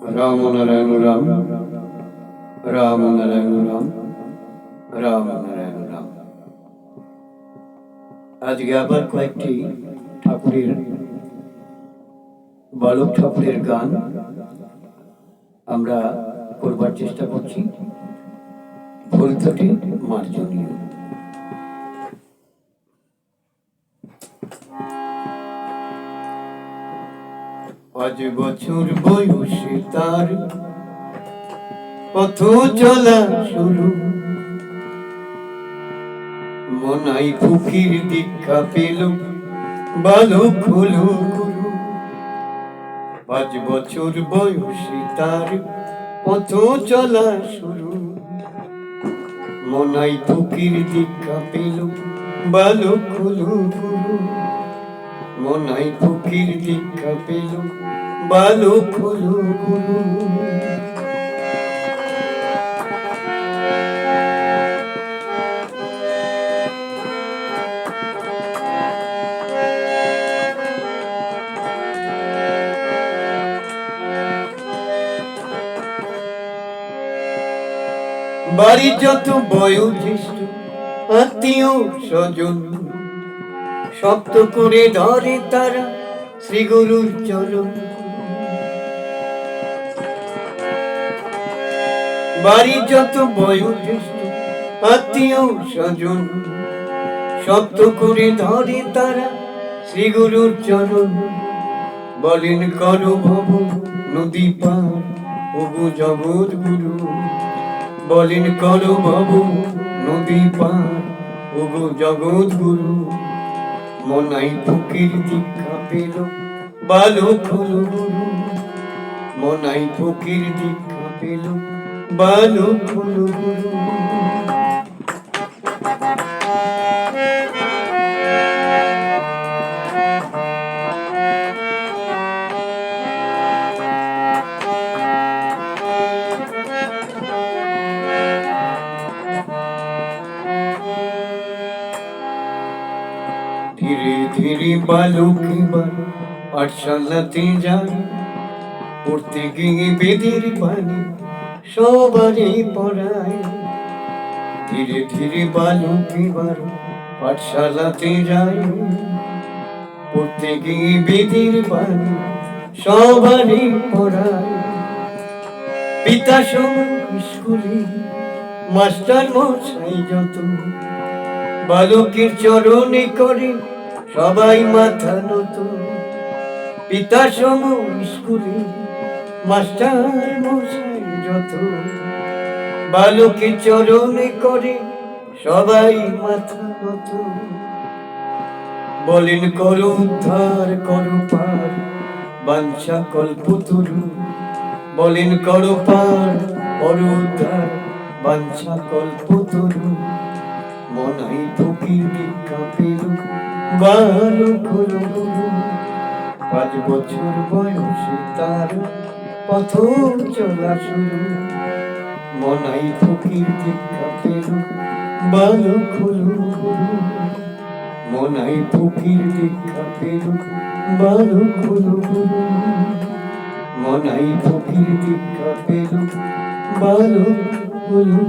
রাম নারায়ণ রাম রাম নারায়ণ রাম রাম নারায়ণ রাম। আজকে আবার কয়েকটি ঠাকুরের, বালক ঠাকুরের গান আমরা করবার চেষ্টা করছি। ভুল ত্রুটি মার্জনীয়। আজ বছর বয়সে তার পথ চলা শুরু। মনাই ফুকির দীক্ষা পেল হলো গুরু পাঁচ বছর বয়সে তার পথ চলা শুরু। মনাই ফুকির দীক্ষা পেল হলো গুরু মনাই ফুকির দীক্ষা পেল হলো গুরু বাড়ির যত বয়োজ্যেষ্ঠ আত্মীয় স্বজন শক্ত করে ধরে তারা শ্রী গুরুর চরণ। বাড়ির যত বয়োজ্যেষ্ঠ আত্মীয় স্বজন শক্ত করে ধরে তারা শ্রী গুরুর চরণ। বলেন কর ভব নদী পার, ওগো জগৎ গুরু। বলেন কর ভব নদী পার, ওগো জগৎ গুরু। মনাই ফকির দীক্ষা পেল হলো গুরু মনাই ফকির দীক্ষা পেল বালক হলো ধীরে ধীরে বালক এবার পাঠশালাতে যায়। পড়তে গিয়ে বেদের পানি সবারই পড়ায়। ধীরে ধীরে বালক এবার পাঠশালাতে যায়। পড়তে গিয়ে বেদের পানি সবারই পড়ায়। পিতা স্কুলে মাস্টার মশাই যত, বালকের চরণে করে সবাই মাথা নত পিতা সম স্কুলে, মাস্টার মশাই যত। বালকের চরণে করে সবাই মাথা নত বলেন, করো উদ্ধার, করো পার, বাঞ্ছা কল্পতরু বলেন, করো পার, করো উদ্ধার, বাঞ্ছা কল্পতরু মনাই ফকির পেল হলো গুরু পাঁচ বছর বয়সে তার পথ চলা শুরু। মনাই ফকির দীক্ষা পেল হলো গুরু মনাই ফকির দীক্ষা পেল বালক হলো মনাই ফকির দীক্ষা পেল হলো গুরু